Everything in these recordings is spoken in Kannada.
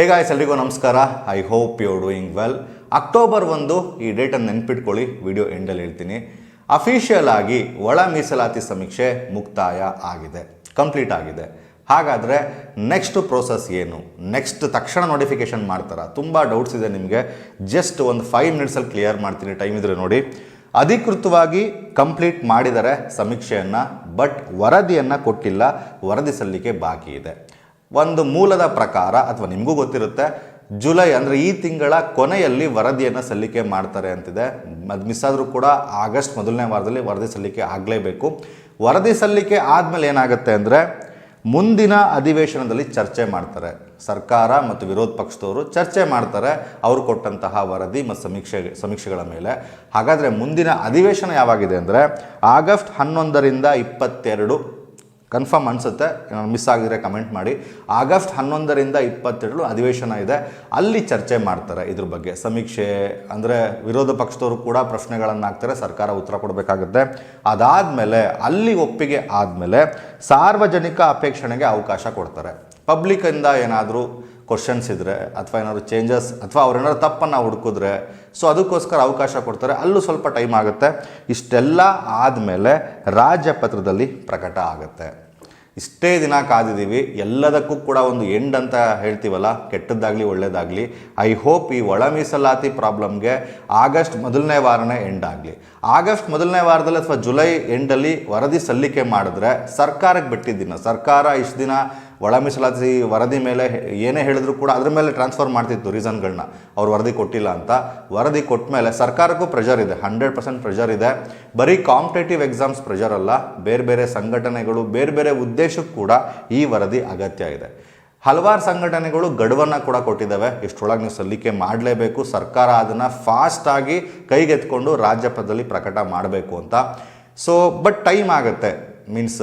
ಹೇಗಾಯ್ಸ್ ಎಲ್ರಿಗೂ ನಮಸ್ಕಾರ. I hope you doing well October ಒಂದು, ಈ ಡೇಟನ್ನು ನೆನ್ಪಿಟ್ಕೊಳ್ಳಿ. ವಿಡಿಯೋ ಎಂಡಲ್ಲಿ ಹೇಳ್ತೀನಿ. ಅಫಿಷಿಯಲ್ ಆಗಿ ಒಳ ಮೀಸಲಾತಿ ಸಮೀಕ್ಷೆ ಮುಕ್ತಾಯ ಆಗಿದೆ. ಕಂಪ್ಲೀಟ್ ಆಗಿದೆ. ಹಾಗಾದರೆ ನೆಕ್ಸ್ಟ್ ಪ್ರೋಸೆಸ್ ಏನು? ನೆಕ್ಸ್ಟ್ ತಕ್ಷಣ ನೋಟಿಫಿಕೇಶನ್ ಮಾಡ್ತಾರಾ? ತುಂಬ ಡೌಟ್ಸ್ ಇದೆ ನಿಮಗೆ. ಜಸ್ಟ್ ಒಂದು ಫೈವ್ ಮಿನಿಟ್ಸಲ್ಲಿ ಕ್ಲಿಯರ್ ಮಾಡ್ತೀನಿ ಟೈಮ್ ಇದ್ರೆ ನೋಡಿ. ಅಧಿಕೃತವಾಗಿ ಕಂಪ್ಲೀಟ್ ಮಾಡಿದರೆ ಸಮೀಕ್ಷೆಯನ್ನು ಬಟ್ ವರದಿಯನ್ನು ಕೊಟ್ಟಿಲ್ಲ. ವರದಿ ಸಲ್ಲಿಕೆ ಬಾಕಿ ಇದೆ. ಒಂದು ಮೂಲದ ಪ್ರಕಾರ ಅಥವಾ ನಿಮಗೂ ಗೊತ್ತಿರುತ್ತೆ, ಜುಲೈ ಅಂದರೆ ಈ ತಿಂಗಳ ಕೊನೆಯಲ್ಲಿ ವರದಿಯನ್ನು ಸಲ್ಲಿಕೆ ಮಾಡ್ತಾರೆ ಅಂತಿದೆ. ಅದು ಮಿಸ್ ಆದರೂ ಕೂಡ ಆಗಸ್ಟ್ ಮೊದಲನೇ ವಾರದಲ್ಲಿ ವರದಿ ಸಲ್ಲಿಕೆ ಆಗಲೇಬೇಕು. ವರದಿ ಸಲ್ಲಿಕೆ ಆದಮೇಲೆ ಏನಾಗುತ್ತೆ ಅಂದರೆ, ಮುಂದಿನ ಅಧಿವೇಶನದಲ್ಲಿ ಚರ್ಚೆ ಮಾಡ್ತಾರೆ. ಸರ್ಕಾರ ಮತ್ತು ವಿರೋಧ ಪಕ್ಷದವರು ಚರ್ಚೆ ಮಾಡ್ತಾರೆ ಅವರು ಕೊಟ್ಟಂತಹ ವರದಿ ಮತ್ತು ಸಮೀಕ್ಷೆ, ಸಮೀಕ್ಷೆಗಳ ಮೇಲೆ. ಹಾಗಾದರೆ ಮುಂದಿನ ಅಧಿವೇಶನ ಯಾವಾಗಿದೆ ಅಂದರೆ, ಆಗಸ್ಟ್ ಹನ್ನೊಂದರಿಂದ ಇಪ್ಪತ್ತೆರಡು ಕನ್ಫರ್ಮ್ ಅನಿಸುತ್ತೆ ಮಿಸ್ ಆಗಿದ್ರೆ ಕಮೆಂಟ್ ಮಾಡಿ. ಆಗಸ್ಟ್ ಹನ್ನೊಂದರಿಂದ ಇಪ್ಪತ್ತೆರಡು ಅಧಿವೇಶನ ಇದೆ. ಅಲ್ಲಿ ಚರ್ಚೆ ಮಾಡ್ತಾರೆ ಇದ್ರ ಬಗ್ಗೆ. ಸಮೀಕ್ಷೆ, ಅಂದರೆ ವಿರೋಧ ಪಕ್ಷದವರು ಕೂಡ ಪ್ರಶ್ನೆಗಳನ್ನು ಹಾಕ್ತಾರೆ ಸರ್ಕಾರ ಉತ್ತರ ಕೊಡಬೇಕಾಗುತ್ತೆ. ಅದಾದಮೇಲೆ, ಅಲ್ಲಿ ಒಪ್ಪಿಗೆ ಆದಮೇಲೆ ಸಾರ್ವಜನಿಕ ಅಪೇಕ್ಷಣೆಗೆ ಅವಕಾಶ ಕೊಡ್ತಾರೆ. ಪಬ್ಲಿಕ್ಕಿಂದ ಏನಾದರೂ ಕ್ವಶನ್ಸ್ ಇದ್ದರೆ ಅಥವಾ ಏನಾದರೂ ಚೇಂಜಸ್ ಅಥವಾ ಅವ್ರೇನಾದ್ರು ತಪ್ಪನ್ನು ಹುಡುಕಿದ್ರೆ ಸೊ ಅದಕ್ಕೋಸ್ಕರ ಅವಕಾಶ ಕೊಡ್ತಾರೆ. ಅಲ್ಲೂ ಸ್ವಲ್ಪ ಟೈಮ್ ಆಗುತ್ತೆ. ಇಷ್ಟೆಲ್ಲ ಆದಮೇಲೆ ರಾಜ್ಯಪತ್ರದಲ್ಲಿ ಪ್ರಕಟ ಆಗುತ್ತೆ. ಇಷ್ಟೇ ದಿನ ಕಾದಿದ್ದೀವಿ. ಎಲ್ಲದಕ್ಕೂ ಕೂಡ ಒಂದು ಎಂಡ್ ಅಂತ ಹೇಳ್ತೀವಲ್ಲ? ಕೆಟ್ಟದ್ದಾಗಲಿ ಒಳ್ಳೆಯದಾಗಲಿ ಐ ಹೋಪ್ ಈ ಒಳ ಮೀಸಲಾತಿ ಪ್ರಾಬ್ಲಮ್ಗೆ ಆಗಸ್ಟ್ ಮೊದಲನೇ ವಾರನೇ ಎಂಡ್ ಆಗಲಿ. ಆಗಸ್ಟ್ ಮೊದಲನೇ ವಾರದಲ್ಲಿ ಅಥವಾ ಜುಲೈ ಎಂಡಲ್ಲಿ ವರದಿ ಸಲ್ಲಿಕೆ ಮಾಡಿದ್ರೆ ಸರ್ಕಾರಕ್ಕೆ ಬಿಟ್ಟಿದ್ದಿನ ಸರ್ಕಾರ ಇಷ್ಟು ದಿನ ಒಳ ಮೀಸಲಾತಿ ವರದಿ ಮೇಲೆ ಏನೇ ಹೇಳಿದ್ರು ಕೂಡ ಅದ್ರ ಮೇಲೆ ಟ್ರಾನ್ಸ್ಫರ್ ಮಾಡ್ತಿತ್ತು ರೀಸನ್ಗಳನ್ನ ಅವ್ರು ವರದಿ ಕೊಟ್ಟಿಲ್ಲ ಅಂತ. ವರದಿ ಕೊಟ್ಟ ಮೇಲೆ ಸರ್ಕಾರಕ್ಕೂ ಪ್ರೆಷರ್ ಇದೆ. ಹಂಡ್ರೆಡ್ ಪರ್ಸೆಂಟ್ ಪ್ರೆಷರ್ ಇದೆ. ಬರೀ ಕಾಂಪಿಟೇಟಿವ್ ಎಕ್ಸಾಮ್ಸ್ ಪ್ರೆಷರ್ ಅಲ್ಲ, ಬೇರೆ ಬೇರೆ ಸಂಘಟನೆಗಳು, ಬೇರೆ ಬೇರೆ ಉದ್ದೇಶಕ್ಕೂ ಕೂಡ ಈ ವರದಿ ಅಗತ್ಯ ಇದೆ. ಹಲವಾರು ಸಂಘಟನೆಗಳು ಗಡುವನ್ನು ಕೂಡ ಕೊಟ್ಟಿದ್ದಾವೆ. ಇಷ್ಟರೊಳಗೆ ನೀವು ಸಲ್ಲಿಕೆ ಮಾಡಲೇಬೇಕು. ಸರ್ಕಾರ ಅದನ್ನು ಫಾಸ್ಟಾಗಿ ಕೈಗೆತ್ಕೊಂಡು ರಾಜ್ಯಪಥದಲ್ಲಿ ಪ್ರಕಟ ಮಾಡಬೇಕು ಅಂತ. ಸೊ ಬಟ್ ಟೈಮ್ ಆಗುತ್ತೆ. ಮೀನ್ಸ್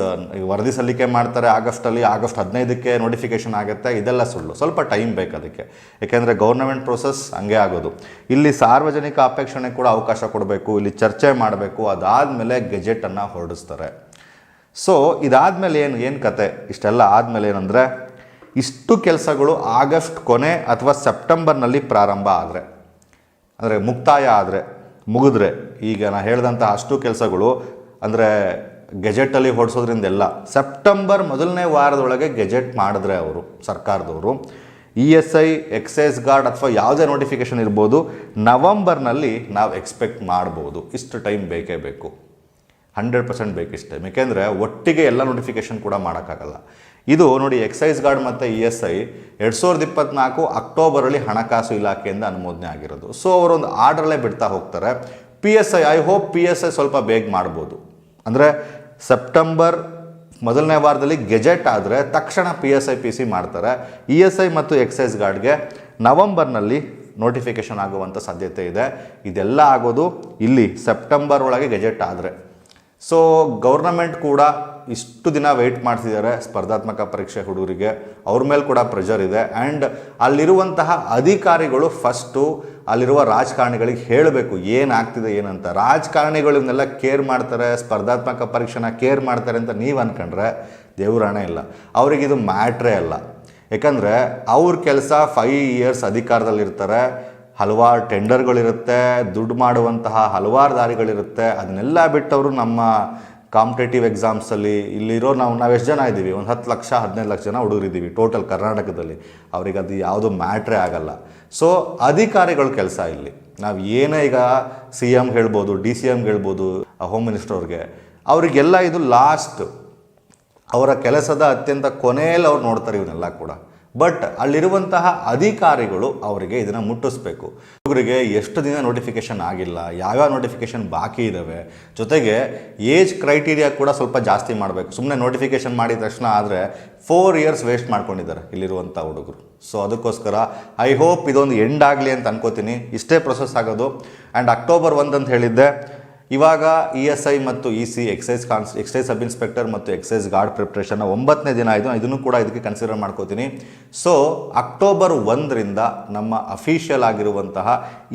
ವರದಿ ಸಲ್ಲಿಕೆ ಮಾಡ್ತಾರೆ ಆಗಸ್ಟಲ್ಲಿ, ಆಗಸ್ಟ್ ಹದಿನೈದಕ್ಕೆ ನೋಟಿಫಿಕೇಷನ್ ಆಗುತ್ತೆ, ಇದೆಲ್ಲ ಸುಳ್ಳು. ಸ್ವಲ್ಪ ಟೈಮ್ ಬೇಕು ಅದಕ್ಕೆ. ಏಕೆಂದರೆ ಗೌರ್ನಮೆಂಟ್ ಪ್ರೋಸೆಸ್ ಹಂಗೆ ಆಗೋದು. ಇಲ್ಲಿ ಸಾರ್ವಜನಿಕ ಅಪೇಕ್ಷಣೆ ಕೂಡ ಅವಕಾಶ ಕೊಡಬೇಕು, ಇಲ್ಲಿ ಚರ್ಚೆ ಮಾಡಬೇಕು, ಅದಾದಮೇಲೆ ಗೆಜೆಟನ್ನು ಹೊರಡಿಸ್ತಾರೆ. ಸೊ ಇದಾದಮೇಲೆ ಏನು ಏನು ಕತೆ? ಇಷ್ಟೆಲ್ಲ ಆದಮೇಲೆ ಏನಂದರೆ, ಇಷ್ಟು ಕೆಲಸಗಳು ಆಗಸ್ಟ್ ಕೊನೆ ಅಥವಾ ಸೆಪ್ಟೆಂಬರ್ನಲ್ಲಿ ಪ್ರಾರಂಭ ಆದರೆ, ಅಂದರೆ ಮುಕ್ತಾಯ ಆದರೆ, ಮುಗಿದ್ರೆ, ಈಗ ನಾನು ಹೇಳಿದಂಥ ಅಷ್ಟು ಕೆಲಸಗಳು, ಅಂದರೆ ಗೆಜೆಟಲ್ಲಿ ಹೊಡಿಸೋದ್ರಿಂದೆಲ್ಲ. ಸೆಪ್ಟೆಂಬರ್ ಮೊದಲನೇ ವಾರದೊಳಗೆ ಗೆಜೆಟ್ ಮಾಡಿದ್ರೆ ಅವರು, ಸರ್ಕಾರದವರು. E S I, excise guard ಅಥವಾ ಯಾವುದೇ ನೋಟಿಫಿಕೇಷನ್ ಇರ್ಬೋದು, ನವಂಬರ್ನಲ್ಲಿ ನಾವು ಎಕ್ಸ್ಪೆಕ್ಟ್ ಮಾಡ್ಬೋದು. ಇಷ್ಟು ಟೈಮ್ ಬೇಕೇ ಬೇಕು. ಹಂಡ್ರೆಡ್ ಪರ್ಸೆಂಟ್ ಬೇಕಿಷ್ಟೇ. ಏಕೆಂದರೆ ಒಟ್ಟಿಗೆ ಎಲ್ಲ ನೋಟಿಫಿಕೇಶನ್ ಕೂಡ ಮಾಡೋಕ್ಕಾಗಲ್ಲ. ಇದು ನೋಡಿ, ಎಕ್ಸೈಸ್ ಗಾರ್ಡ್ ಮತ್ತು ಇ ಎಸ್ ಐ ಎರಡು ಸಾವಿರದ ಇಪ್ಪತ್ನಾಲ್ಕು ಅಕ್ಟೋಬರಲ್ಲಿ ಹಣಕಾಸು ಇಲಾಖೆಯಿಂದ ಅನುಮೋದನೆ ಆಗಿರೋದು. ಸೊ ಅವರೊಂದು ಆರ್ಡ್ರಲ್ಲೇ ಬಿಡ್ತಾ ಹೋಗ್ತಾರೆ. P S I I hope P S I ಸ್ವಲ್ಪ ಬೇಗ ಮಾಡ್ಬೋದು. ಅಂದರೆ ಸೆಪ್ಟೆಂಬರ್ ಮೊದಲನೇ ವಾರದಲ್ಲಿ ಗೆಜೆಟ್ ಆದರೆ ತಕ್ಷಣ P S I P C ಮಾಡ್ತಾರೆ. ಇ ಎಸ್ ಐ ಮತ್ತು ಎಕ್ಸೈಸ್ ಗಾರ್ಡ್ಗೆ ನವಂಬರ್ನಲ್ಲಿ ನೋಟಿಫಿಕೇಷನ್ ಆಗುವಂಥ ಸಾಧ್ಯತೆ ಇದೆ. ಇದೆಲ್ಲ ಆಗೋದು ಇಲ್ಲಿ ಸೆಪ್ಟೆಂಬರ್ ಒಳಗೆ ಗೆಜೆಟ್ ಆದರೆ. ಸೊ ಗೌರ್ನಮೆಂಟ್ ಕೂಡ ಇಷ್ಟು ದಿನ ವೆಯ್ಟ್ ಮಾಡ್ತಿದ್ದಾರೆ ಸ್ಪರ್ಧಾತ್ಮಕ ಪರೀಕ್ಷೆ ಹುಡುಗರಿಗೆ. ಅವ್ರ ಮೇಲೆ ಕೂಡ ಪ್ರೆಷರ್ ಇದೆ ಆ್ಯಂಡ್ ಅಲ್ಲಿರುವಂತಹ ಅಧಿಕಾರಿಗಳು ಫಸ್ಟು ಅಲ್ಲಿರುವ ರಾಜಕಾರಣಿಗಳಿಗೆ ಹೇಳಬೇಕು ಏನಾಗ್ತಿದೆ ಏನಂತ ರಾಜಕಾರಣಿಗಳನ್ನೆಲ್ಲ ಕೇರ್ ಮಾಡ್ತಾರೆ, ಸ್ಪರ್ಧಾತ್ಮಕ ಪರೀಕ್ಷೆನ ಕೇರ್ ಮಾಡ್ತಾರೆ ಅಂತ ನೀವು ಅಂದ್ಕೊಂಡ್ರೆ ದೇವ್ರಾಣೆ ಇಲ್ಲ. ಅವ್ರಿಗೆ ಇದು ಮ್ಯಾಟ್ರೇ ಅಲ್ಲ. ಯಾಕಂದರೆ ಅವ್ರ ಕೆಲಸ ಫೈವ್ ಇಯರ್ಸ್ ಅಧಿಕಾರದಲ್ಲಿರ್ತಾರೆ. ಹಲವಾರು ಟೆಂಡರ್ಗಳಿರುತ್ತೆ, ದುಡ್ಡು ಮಾಡುವಂತಹ ಹಲವಾರು ದಾರಿಗಳಿರುತ್ತೆ. ಅದನ್ನೆಲ್ಲ ಬಿಟ್ಟವರು ನಮ್ಮ ಕಾಂಪಿಟೇಟಿವ್ ಎಕ್ಸಾಮ್ಸಲ್ಲಿ ಇಲ್ಲಿರೋ ನಾವು ಎಷ್ಟು ಜನ ಇದ್ದೀವಿ? ಒಂದು ಹತ್ತು ಲಕ್ಷ, ಹದಿನೈದು ಲಕ್ಷ ಜನ ಹುಡುಗರಿದ್ದೀವಿ ಟೋಟಲ್ ಕರ್ನಾಟಕದಲ್ಲಿ. ಅವ್ರಿಗೆ ಅದು ಯಾವುದು ಮ್ಯಾಟ್ರೇ ಆಗಲ್ಲ. ಸೊ ಅಧಿಕಾರಿಗಳ ಕೆಲಸ ಇಲ್ಲಿ. ನಾವು ಏನೇ ಈಗ ಸಿ ಎಂ ಹೇಳ್ಬೋದು, ಡಿ ಸಿ ಎಂ ಹೇಳ್ಬೋದು ಹೋಮ್ ಮಿನಿಸ್ಟರ್ ಅವ್ರಿಗೆ, ಅವರಿಗೆಲ್ಲ ಇದು ಲಾಸ್ಟ್ ಅವರ ಕೆಲಸದ ಅತ್ಯಂತ ಕೊನೆಯಲ್ಲಿ ಅವ್ರು ನೋಡ್ತಾರೆ ಇವನ್ನೆಲ್ಲ ಕೂಡ. ಬಟ್ ಅಲ್ಲಿರುವಂತಹ ಅಧಿಕಾರಿಗಳು ಅವರಿಗೆ ಇದನ್ನು ಮುಟ್ಟಿಸ್ಬೇಕು. ಹುಡುಗರಿಗೆ ಎಷ್ಟು ದಿನ ನೋಟಿಫಿಕೇಶನ್ ಆಗಿಲ್ಲ, ಯಾವ್ಯಾವ ನೋಟಿಫಿಕೇಶನ್ ಬಾಕಿ ಇದ್ದಾವೆ ಜೊತೆಗೆ ಏಜ್ ಕ್ರೈಟೀರಿಯಾ ಕೂಡ ಸ್ವಲ್ಪ ಜಾಸ್ತಿ ಮಾಡಬೇಕು. ಸುಮ್ಮನೆ ನೋಟಿಫಿಕೇಶನ್ ಮಾಡಿದ ತಕ್ಷಣ ಆದರೆ ಫೋರ್ ಇಯರ್ಸ್ ವೇಸ್ಟ್ ಮಾಡ್ಕೊಂಡಿದ್ದಾರೆ ಇಲ್ಲಿರುವಂಥ ಹುಡುಗರು. ಸೊ ಅದಕ್ಕೋಸ್ಕರ ಐ ಹೋಪ್ ಇದೊಂದು ಎಂಡ್ ಆಗಲಿ ಅಂತ ಅನ್ಕೋತೀನಿ. ಇಷ್ಟೇ ಪ್ರೊಸೆಸ್ ಆಗೋದು. ಆ್ಯಂಡ್ ಅಕ್ಟೋಬರ್ ಒಂದು ಅಂತ ಹೇಳಿದ್ದೆ ಇವಾಗ ಇ ಎಸ್ ಐ ಮತ್ತು E C excise cons excise sub inspector ಮತ್ತು ಎಕ್ಸೈಸ್ ಗಾರ್ಡ್ ಪ್ರಿಪ್ರೇಷನ್ನ ಒಂಬತ್ತನೇ ದಿನ ಆಯಿತು ಇದನ್ನು ಕೂಡ ಇದಕ್ಕೆ ಕನ್ಸಿಡರ್ ಮಾಡ್ಕೋತೀನಿ. ಸೊ ಅಕ್ಟೋಬರ್ ಒಂದರಿಂದ ನಮ್ಮ ಅಫಿಷಿಯಲ್ ಆಗಿರುವಂತಹ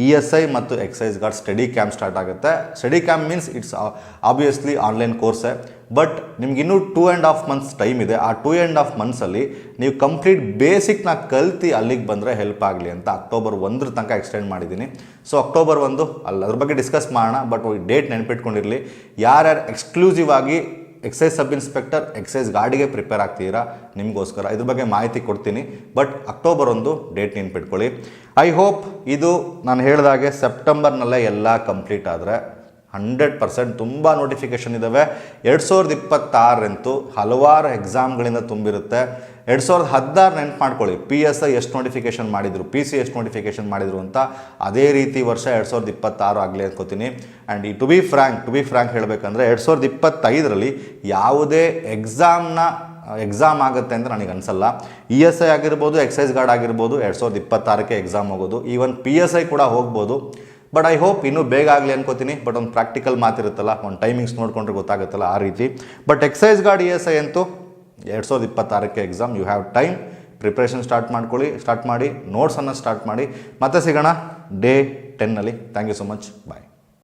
ಇ ಎಸ್ ಐ ಮತ್ತು excise guard study camp start ಆಗುತ್ತೆ. Study camp means it's obviously online ಕೋರ್ಸೇ but ನಿಮ್ಗೆ ಇನ್ನೂ two and half months time ಇದೆ. ಆ ಟೂ ಆ್ಯಂಡ್ ಹಾಫ್ ಮಂತ್ಸಲ್ಲಿ ನೀವು ಕಂಪ್ಲೀಟ್ ಬೇಸಿಕ್ನ ಕಲ್ತಿ ಅಲ್ಲಿಗೆ ಬಂದರೆ ಹೆಲ್ಪ್ ಆಗಲಿ ಅಂತ ಅಕ್ಟೋಬರ್ ಒಂದ್ರ ತನಕ ಎಕ್ಸ್ಟೆಂಡ್ ಮಾಡಿದ್ದೀನಿ. ಸೊ ಅಕ್ಟೋಬರ್ ಒಂದು ಅಲ್ಲಿ ಅದ್ರ ಬಗ್ಗೆ ಡಿಸ್ಕಸ್ ಮಾಡೋಣ. ಬಟ್ ಡೇಟ್ ನೆನಪಿಟ್ಕೊಂಡಿರಲಿ. ಯಾರ್ಯಾರು ಎಕ್ಸ್ಕ್ಲೂಸಿವ್ ಆಗಿ ಎಕ್ಸೈಸ್ ಸಬ್ ಇನ್ಸ್ಪೆಕ್ಟರ್ ಎಕ್ಸೈಸ್ ಗಾಡಿಗೆ ಪ್ರಿಪೇರ್ ಆಗ್ತೀರಾ ನಿಮಗೋಸ್ಕರ. ಇದ್ರ ಬಗ್ಗೆ ಮಾಹಿತಿ ಕೊಡ್ತೀನಿ. ಬಟ್ ಅಕ್ಟೋಬರ್ ಒಂದು ಡೇಟ್ ನೆನ್ಪಿಟ್ಕೊಳ್ಳಿ. ಐ ಹೋಪ್ ಇದು ನಾನು ಹೇಳಿದಾಗೆ ಸೆಪ್ಟೆಂಬರ್ನಲ್ಲೇ ಎಲ್ಲ ಕಂಪ್ಲೀಟ್ ಆದರೆ ಹಂಡ್ರೆಡ್ ಪರ್ಸೆಂಟ್ ತುಂಬ ನೋಟಿಫಿಕೇಷನ್ ಇದ್ದಾವೆ ಎರಡು ಸಾವಿರದ ಇಪ್ಪತ್ತಾರಂತೂ ಹಲವಾರು ಎಕ್ಸಾಮ್ಗಳಿಂದ ತುಂಬಿರುತ್ತೆ. ಎರಡು ಸಾವಿರದ ಹದಿನಾರು ನೆನ್ಪು ಮಾಡ್ಕೊಳ್ಳಿ. ಪಿ ಎಸ್ ಐ ಎಷ್ಟು ನೋಟಿಫಿಕೇಷನ್ ಮಾಡಿದರು ಪಿ ಸಿ ಎಷ್ಟು ನೋಟಿಫಿಕೇಷನ್ ಮಾಡಿದರು ಅಂತ ಅದೇ ರೀತಿ ವರ್ಷ ಎರಡು ಸಾವಿರದ ಇಪ್ಪತ್ತಾರು ಆಗಲಿ ಅನ್ಕೋತೀನಿ. ಆ್ಯಂಡ್ ಈ to be frank to be frank ಹೇಳಬೇಕಂದ್ರೆ ಎರಡು ಸಾವಿರದ ಇಪ್ಪತ್ತೈದರಲ್ಲಿ ಯಾವುದೇ ಎಕ್ಸಾಮ್ನ ಎಕ್ಸಾಮ್ ಆಗುತ್ತೆ ಅಂತ ನನಗೆ ಅನಿಸಲ್ಲ. ಇ ಎಸ್ ಐ ಆಗಿರ್ಬೋದು ಎಕ್ಸೈಸ್ ಗಾರ್ಡ್ ಆಗಿರ್ಬೋದು, ಎರಡು ಸಾವಿರದ ಇಪ್ಪತ್ತಾರಕ್ಕೆ ಎಕ್ಸಾಮ್ ಹೋಗೋದು. ಈವನ್ ಪಿ ಎಸ್ ಐ ಕೂಡ ಹೋಗ್ಬೋದು. ಬಟ್ ಐ ಹೋಪ್ ಇನ್ನೂ ಬೇಗ ಆಗಲಿ ಅನ್ಕೋತೀನಿ. ಬಟ್ ಒಂದು ಪ್ರಾಕ್ಟಿಕಲ್ ಮಾತಿರುತ್ತಲ್ಲ ಒಂದು ಟೈಮಿಂಗ್ಸ್ ನೋಡಿಕೊಂಡ್ರೆ ಗೊತ್ತಾಗುತ್ತಲ್ಲ ಆ ರೀತಿ. But excise guard E S I ಅಂತೂ ಎರಡು ಸಾವಿರದ ಇಪ್ಪತ್ತಾರಕ್ಕೆ exam you have time preparation start ಮಾಡ್ಕೊಳ್ಳಿ ಸ್ಟಾರ್ಟ್ ಮಾಡಿ ನೋಟ್ಸನ್ನು ಸ್ಟಾರ್ಟ್ ಮಾಡಿ. ಮತ್ತೆ ಸಿಗೋಣ day ಟೆನ್ನಲ್ಲಿ thank you so much bye